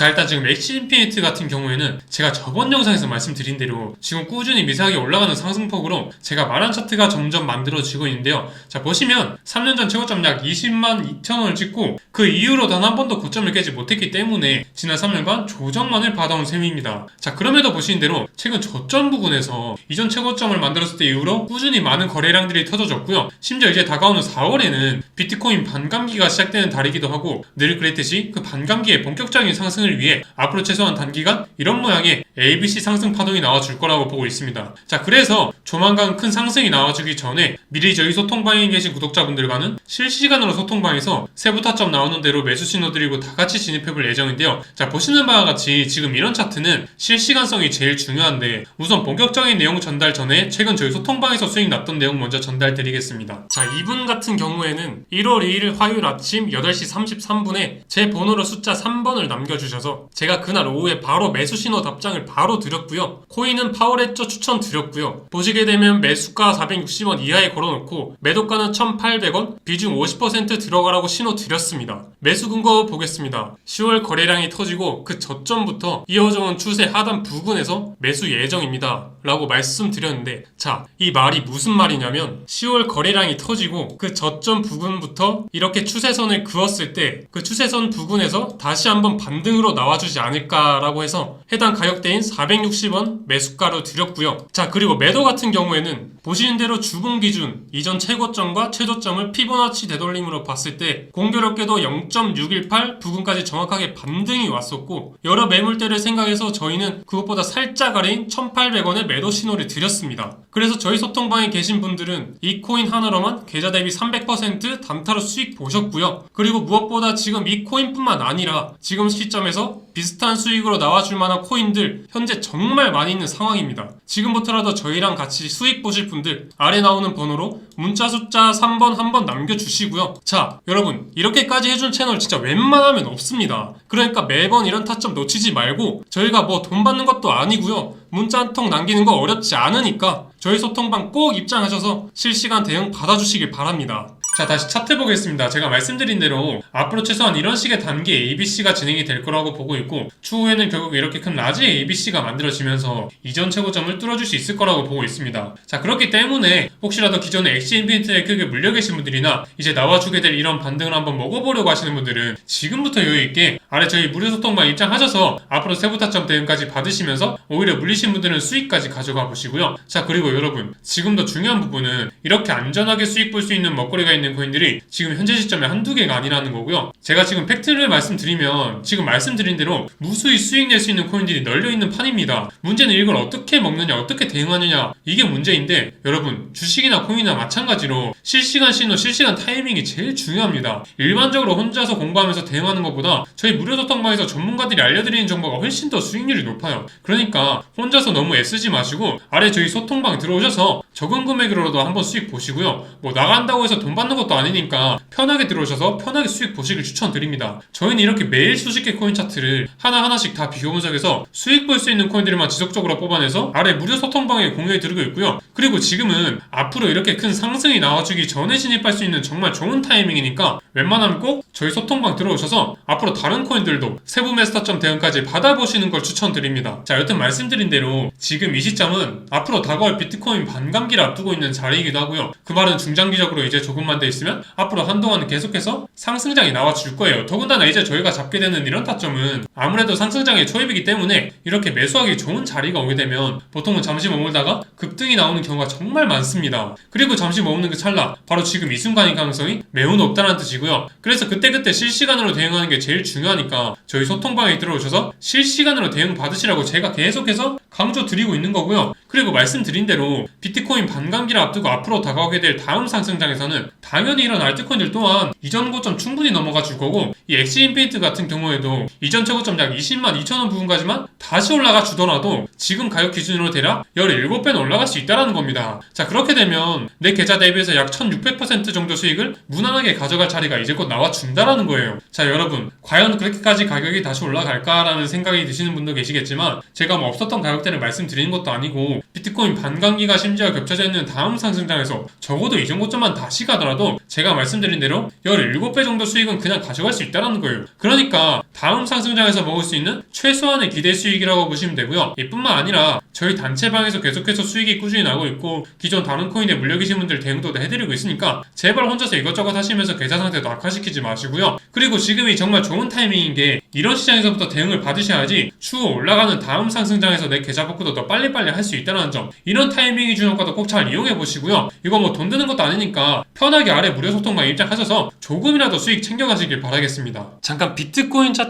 자 일단 지금 엑시 인피니트 같은 경우에는 제가 저번 영상에서 말씀드린 대로 지금 꾸준히 미세하게 올라가는 상승폭으로 제가 말한 차트가 점점 만들어지고 있는데요. 자 보시면 3년 전 최고점 약 20만 2천 원을 찍고 그 이후로 단 한 번도 고점을 깨지 못했기 때문에 지난 3년간 조정만을 받아온 셈입니다. 자 그럼에도 보시는 대로 최근 저점 부근에서 이전 최고점을 만들었을 때 이후로 꾸준히 많은 거래량들이 터져졌고요. 심지어 이제 다가오는 4월에는 비트코인 반감기가 시작되는 달이기도 하고 늘 그랬듯이 그 반감기의 본격적인 상승을 위해 앞으로 최소한 단기간 이런 모양의 ABC 상승 파동이 나와줄 거라고 보고 있습니다. 자 그래서 조만간 큰 상승이 나와주기 전에 미리 저희 소통방에 계신 구독자분들과는 실시간으로 소통방에서 세부 타점 나오는 대로 매수 신호 드리고 다 같이 진입해볼 예정인데요. 자 보시는 바와 같이 지금 이런 차트는 실시간성이 제일 중요한데 우선 본격적인 내용 전달 전에 최근 저희 소통방에서 수익 났던 내용 먼저 전달 드리겠습니다. 자 이분 같은 경우에는 1월 2일 화요일 아침 8시 33분에 제 번호로 숫자 3번을 남겨주 셔서 제가 그날 오후에 바로 매수 신호 답장을 바로 드렸고요. 코인은 파워레저 추천 드렸고요. 보시게 되면 매수가 460원 이하에 걸어놓고 매도가는 1,800원, 비중 50% 들어가라고 신호 드렸습니다. 매수 근거 보겠습니다. 10월 거래량이 터지고 그 저점부터 이어져온 추세 하단 부근에서 매수 예정입니다. 라고 말씀드렸는데 자, 이 말이 무슨 말이냐면 10월 거래량이 터지고 그 저점 부근부터 이렇게 추세선을 그었을 때 그 추세선 부근에서 다시 한번 반등 으로 나와주지 않을까라고 해서 해당 가격대인 460원 매수가로 드렸고요. 자, 그리고 매도 같은 경우에는 보시는 대로 주봉 기준 이전 최고점과 최저점을 피보나치 되돌림으로 봤을 때 공교롭게도 0.618 부근까지 정확하게 반등이 왔었고 여러 매물대를 생각해서 저희는 그것보다 살짝 아래인 1,800원의 매도 신호를 드렸습니다. 그래서 저희 소통방에 계신 분들은 이 코인 하나로만 계좌 대비 300% 단타로 수익 보셨고요. 그리고 무엇보다 지금 이 코인뿐만 아니라 지금 시점에 서 비슷한 수익으로 나와줄 만한 코인들 현재 정말 많이 있는 상황입니다. 지금부터라도 저희랑 같이 수익 보실 분들 아래 나오는 번호로 문자 숫자 3번 한번 남겨주시고요. 자, 여러분 이렇게까지 해준 채널 진짜 웬만하면 없습니다. 그러니까 매번 이런 타점 놓치지 말고 저희가 뭐 돈 받는 것도 아니고요. 문자 한 통 남기는 거 어렵지 않으니까 저희 소통방 꼭 입장하셔서 실시간 대응 받아주시길 바랍니다. 자 다시 차트 보겠습니다. 제가 말씀드린 대로 앞으로 최소한 이런 식의 단기 ABC가 진행이 될 거라고 보고 있고 추후에는 결국 이렇게 큰 라지 ABC가 만들어지면서 이전 최고점을 뚫어줄 수 있을 거라고 보고 있습니다. 자 그렇기 때문에 혹시라도 기존에 엑시 인피니트에 크게 물려 계신 분들이나 이제 나와주게 될 이런 반등을 한번 먹어보려고 하시는 분들은 지금부터 여유 있게 아래 저희 무료 소통방 입장하셔서 앞으로 세부 타점 대응까지 받으시면서 오히려 물리신 분들은 수익까지 가져가 보시고요. 자 그리고 여러분 지금 더 중요한 부분은 이렇게 안전하게 수익 볼 수 있는 먹거리가 있는 코인들이 지금 현재 시점에 한두 개가 아니라는 거고요. 제가 지금 팩트를 말씀드리면 지금 말씀드린 대로 무수히 수익 낼 수 있는 코인들이 널려 있는 판입니다. 문제는 이걸 어떻게 먹느냐, 어떻게 대응하느냐 이게 문제인데 여러분 주식이나 코인이나 마찬가지로 실시간 신호, 실시간 타이밍이 제일 중요합니다. 일반적으로 혼자서 공부하면서 대응하는 것보다 저희 무료 소통방에서 전문가들이 알려드리는 정보가 훨씬 더 수익률이 높아요. 그러니까 혼자서 너무 애쓰지 마시고 아래 저희 소통방 들어오셔서 적은 금액으로도 한번 수익 보시고요. 뭐 나간다고 해서 돈 받는 것도 아니니까 편하게 들어오셔서 편하게 수익 보시길 추천드립니다. 저희는 이렇게 매일 수십 개 코인 차트를 하나하나씩 다 비교 분석해서 수익 볼 수 있는 코인들만 지속적으로 뽑아내서 아래 무료 소통방에 공유해 드리고 있고요. 그리고 지금은 앞으로 이렇게 큰 상승이 나와주기 전에 진입할 수 있는 정말 좋은 타이밍이니까 웬만하면 꼭 저희 소통방 들어오셔서 앞으로 다른 코인들도 세부 메스터점 대응까지 받아보시는 걸 추천드립니다. 자, 여튼 말씀드린 대로 지금 이 시점은 앞으로 다가올 비트코인 반감기를 앞두고 있는 자리이기도 하고요. 그 말은 중장기적으로 이제 조금만 돼 있으면 앞으로 한동안은 계속해서 상승장이 나와줄 거예요. 더군다나 이제 저희가 잡게 되는 이런 타점은 아무래도 상승장의 초입이기 때문에 이렇게 매수하기 좋은 자리가 오게 되면 보통은 잠시 머물다가 급등이 나오는 경우가 정말 많습니다. 그리고 잠시 머무는 그 찰나 바로 지금 이 순간인 가능성이 매우 높다는 뜻이고요. 그래서 그때그때 실시간으로 대응하는 게 제일 중요하니까 저희 소통방에 들어오셔서 실시간으로 대응 받으시라고 제가 계속해서 강조 드리고 있는 거고요. 그리고 말씀드린 대로 비트코인 반감기를 앞두고 앞으로 다가오게 될 다음 상승장에서는 당연히 이런 알트코인들 또한 이전 고점 충분히 넘어가 줄 거고 이 엑시 인피니트 같은 경우에도 이전 최고점 약 20만 2천 원 부분까지만 다시 올라가 주더라도 지금 가격 기준으로 대략 17배는 올라갈 수 있다는 겁니다. 자 그렇게 되면 내 계좌 대비해서 약 1600% 정도 수익을 무난하게 가져갈 자리가 이제 곧 나와 준다라는 거예요. 자 여러분 과연 그렇게까지 가격이 다시 올라갈까라는 생각이 드시는 분도 계시겠지만 제가 뭐 없었던 가격대를 말씀드리는 것도 아니고 비트코인 반감기가 심지어 겹쳐져 있는 다음 상승장에서 적어도 이전 고점만 다시 가더라도 제가 말씀드린 대로 17배 정도 수익은 그냥 가져갈 수 있다는 거예요. 그러니까 다음 상승장에서 먹을 수 있는 최소한의 기대 수익이라고 보시면 되고요. 이뿐만 아니라 저희 단체방에서 계속해서 수익이 꾸준히 나고 있고 기존 다른 코인에 물려 계신 분들 대응도 해드리고 있으니까 제발 혼자서 이것저것 하시면서 계좌 상태도 악화시키지 마시고요. 그리고 지금이 정말 좋은 타이밍인 게 이런 시장에서부터 대응을 받으셔야지 추후 올라가는 다음 상승장에서 내 계좌 복구도 더 빨리빨리 할 수 있다는 점 이런 타이밍이 주는 것도 꼭 잘 이용해 보시고요. 이거 뭐 돈 드는 것도 아니니까 편하게 아래 무료 소통방 입장하셔서 조금이라도 수익 챙겨가시길 바라겠습니다. 잠깐 비트코인 차트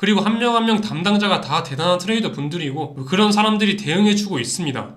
그리고 한 명 한 명 담당자가 다 대단한 트레이더 분들이고 그런 사람들이 대응해주고 있습니다.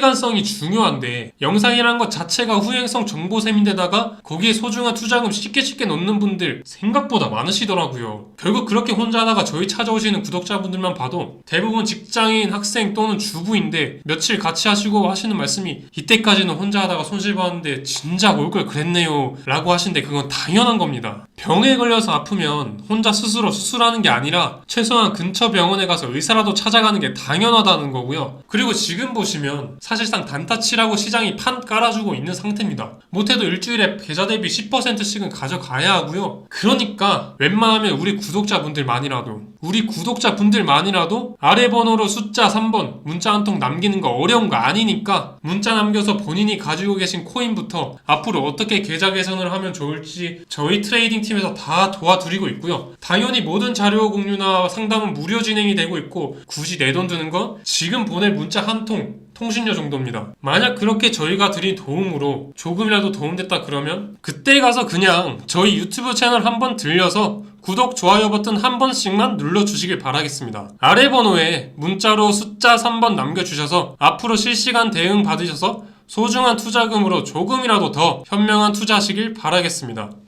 간성이 중요한데 영상이란 것 자체가 후행성 정보셈인데다가 거기에 소중한 투자금 쉽게 쉽게 넣는 분들 생각보다 많으시더라고요. 결국 그렇게 혼자 하다가 저희 찾아오시는 구독자분들만 봐도 대부분 직장인, 학생 또는 주부인데 며칠 같이 하시고 하시는 말씀이 이때까지는 혼자 하다가 손실 봤는데 진작 올 걸 그랬네요 라고 하시는데 그건 당연한 겁니다. 병에 걸려서 아프면 혼자 스스로 수술하는 게 아니라 최소한 근처 병원에 가서 의사라도 찾아가는 게 당연하다는 거고요. 그리고 지금 보시면 사실상 단타치라고 시장이 판 깔아주고 있는 상태입니다. 못해도 일주일에 계좌 대비 10%씩은 가져가야 하고요. 그러니까 웬만하면 우리 구독자분들만이라도 우리 구독자분들만이라도 아래 번호로 숫자 3번 문자 한 통 남기는 거 어려운 거 아니니까 문자 남겨서 본인이 가지고 계신 코인부터 앞으로 어떻게 계좌 개선을 하면 좋을지 저희 트레이딩 팀에서 다 도와드리고 있고요. 당연히 모든 자료 공유나 상담은 무료 진행이 되고 있고 굳이 내 돈 드는 건 지금 보낼 문자 한 통 통신료 정도입니다. 만약 그렇게 저희가 드린 도움으로 조금이라도 도움됐다 그러면 그때 가서 그냥 저희 유튜브 채널 한번 들려서 구독, 좋아요 버튼 한 번씩만 눌러주시길 바라겠습니다. 아래 번호에 문자로 숫자 3번 남겨주셔서 앞으로 실시간 대응 받으셔서 소중한 투자금으로 조금이라도 더 현명한 투자하시길 바라겠습니다.